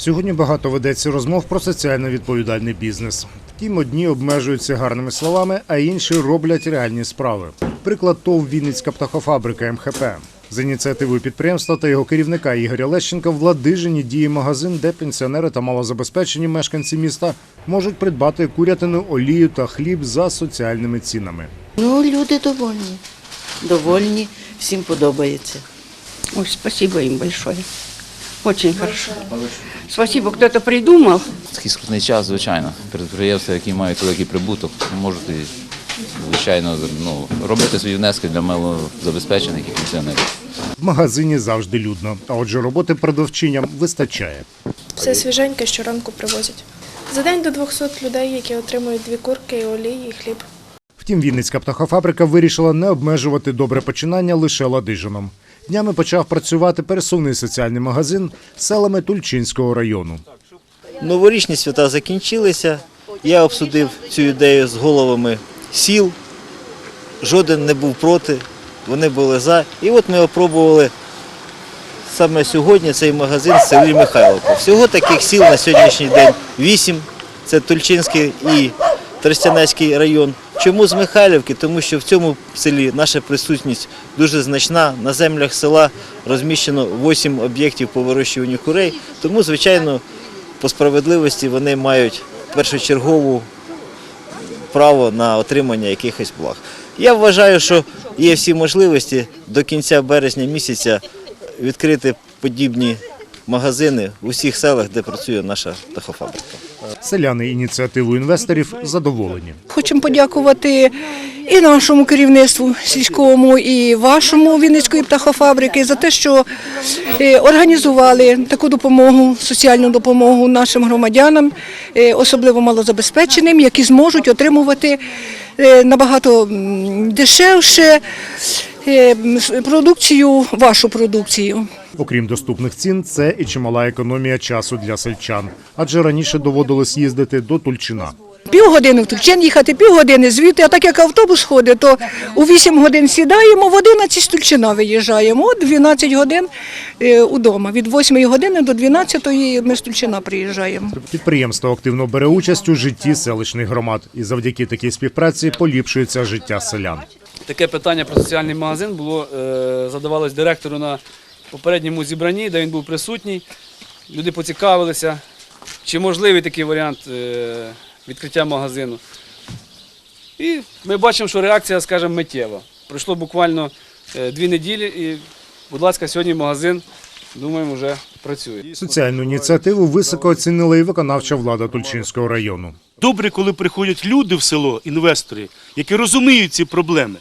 Сьогодні багато ведеться розмов про соціально відповідальний бізнес. Втім, одні обмежуються гарними словами, а інші роблять реальні справи. Приклад ТОВ Вінницька птахофабрика МХП. За ініціативою підприємства та його керівника Ігоря Лещенка в Ладижині діє магазин, де пенсіонери та малозабезпечені мешканці міста можуть придбати курятину, олію та хліб за соціальними цінами. Ну, люди довольні. Довольні, всім подобається. Ой, спасибо им большое. Очень хорошо. Спасибо, кто-то придумал. Такий скрутний час, звичайно. Підприємства, які мають великий прибуток, можуть, звичайно, ну, робити свої внески для малозабезпечених і пенсіонерів. В магазині завжди людно, а отже, роботи продавчиням вистачає. Все свіженьке щоранку привозять. За день до 200 людей, які отримують дві курки, олії і хліб. Втім, Вінницька птахофабрика вирішила не обмежувати добре починання лише Ладижином. Днями почав працювати пересувний соціальний магазин селами Тульчинського району. Новорічні свята закінчилися. Я обсудив цю ідею з головами сіл. Жоден не був проти, вони були за. І от ми опробували саме сьогодні цей магазин в селі Михайловка. Всього таких сіл на сьогоднішній день вісім. Це Тульчинський і Тростянецький район. Чому з Михайлівки? Тому що в цьому селі наша присутність дуже значна. На землях села розміщено 8 об'єктів по вирощуванню курей. Тому, звичайно, по справедливості вони мають першочергову право на отримання якихось благ. Я вважаю, що є всі можливості до кінця березня місяця відкрити подібні магазини в усіх селах, де працює наша птахофабрика. Селяни ініціативою інвесторів задоволені. Хочемо подякувати і нашому керівництву сільському, і вашому Вінницької птахофабрики за те, що е, організували таку допомогу, соціальну допомогу нашим громадянам, е, особливо малозабезпеченим, які зможуть отримувати е, набагато дешевше продукцію, вашу продукцію. Окрім доступних цін, це і чимала економія часу для сельчан, адже раніше доводилось їздити до Тульчина. Півгодини в Тульчин їхати, півгодини звідти, а так як автобус ходить, то у 8 годин сідаємо, в 11 з Тульчина виїжджаємо, от 12 годин е, удома. Від 8 години до 12 ми з Тульчина приїжджаємо. Підприємство активно бере участь у житті селищних громад, і завдяки такій співпраці поліпшується життя селян. Таке питання про соціальний магазин було е, задавалось директору на попередньому зібранні, де він був присутній. Люди поцікавилися, чи можливий такий варіант е, відкриття магазину. І ми бачимо, що реакція, скажімо, миттєва. Пройшло буквально е, дві неділі, і, будь ласка, сьогодні магазин, думаємо, вже працює. Соціальну ініціативу високо оцінила і виконавча влада Тульчинського району. Добре, коли приходять люди в село, інвестори, які розуміють ці проблеми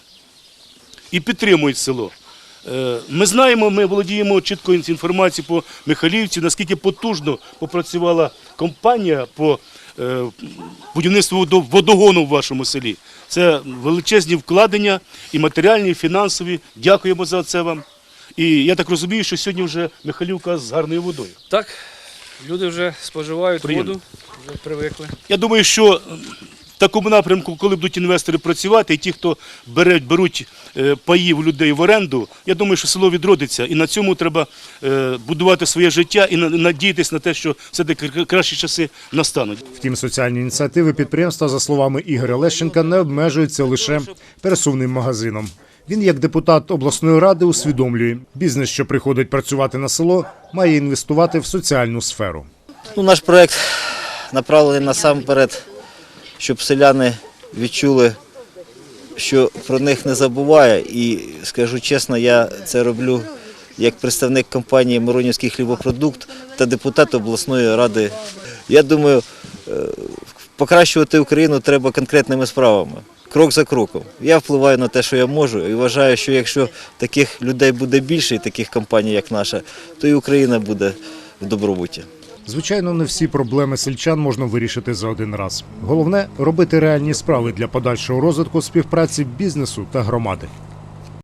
і підтримують село. Е, Ми знаємо, ми володіємо чіткою інформацією по Михайлівці, наскільки потужно попрацювала компанія по е, будівництву водогону в вашому селі. Це величезні вкладення і матеріальні, і фінансові. Дякуємо за це вам. І я так розумію, що сьогодні вже Михайлівка з гарною водою. Так, люди вже споживають Приємно. воду, вже привикли. Я думаю, що такому напрямку, коли будуть інвестори працювати, і ті, хто беруть, беруть е, паї в людей в оренду, я думаю, що село відродиться. І на цьому треба е, будувати своє життя і на- надіятися на те, що все-таки кращі часи настануть. Втім, соціальні ініціативи підприємства, за словами Ігоря Лещенка, не обмежуються лише пересувним магазином. Він, як депутат обласної ради, усвідомлює, бізнес, що приходить працювати на село, має інвестувати в соціальну сферу. Ну, наш проект направлений насамперед, щоб селяни відчули, що про них не забуває. І скажу чесно, я це роблю як представник компанії Миронівський хлібопродукт та депутат обласної ради. Я думаю, е, покращувати Україну треба конкретними справами. Крок за кроком. Я впливаю на те, що я можу, і вважаю, що якщо таких людей буде більше, і таких компаній, як наша, то і Україна буде в добробуті. Звичайно, не всі проблеми сельчан можна вирішити за один раз. Головне робити реальні справи для подальшого розвитку співпраці бізнесу та громади.